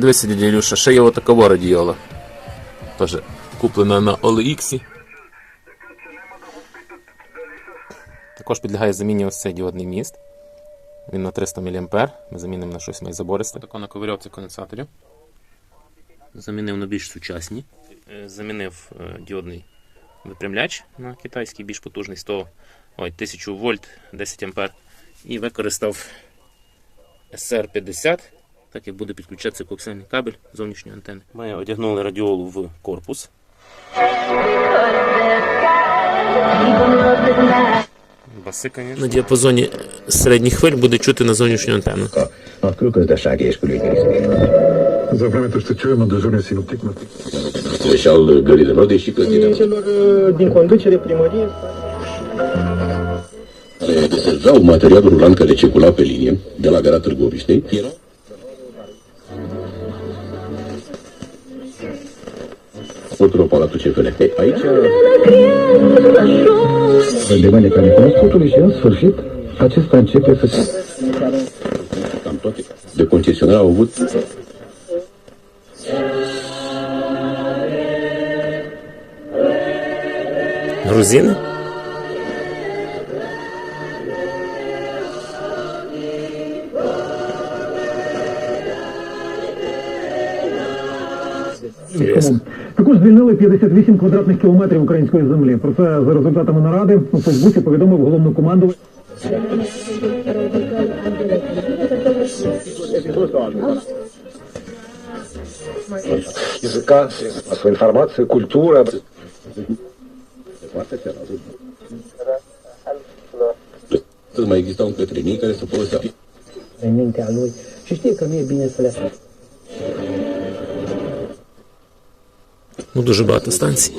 Дивися, дядя Ілюша, ще є отакова радіола. Теж куплена на OLX. Також підлягає заміні ось цей діодний міст. Він на 300 мА. Ми замінимо на щось майзабористе. Тако на ковирьовці конденсаторів. Замінив на більш сучасні. Е, Замінив е, діодний випрямляч на китайський, більш потужний 100, ой, 1000 вольт, 10 ампер. І використав SR50, так як буде підключатися коаксіальний кабель зовнішньої антени. Ми одягнули радіолу в корпус. Баси, На діапазоні середніх хвиль буде чути на зовнішню антенну. a külgazdasági és külügyminisztérium. Az a vremetest te cel, de zone sinoptic, mă. Și al gărilor, deși clădirea celor uh, din conducere primărie care deserveau rulant care circula pe linie, de la gara Târgoviștei, era Portul Palatul CFR. Ei, aici... Randevane care cunoscutului și în sfârșit. Acesta începe să Cam toate. De concesionar au avut Грузини? Також звільнили 58 квадратних кілометрів української землі. Про це за результатами наради у Фейсбуці повідомив головнокомандувач. Массовой информации, культура. Să mai exista un care să folosească în mintea lui și știe că nu e bine să le Ну, дуже багато станцій.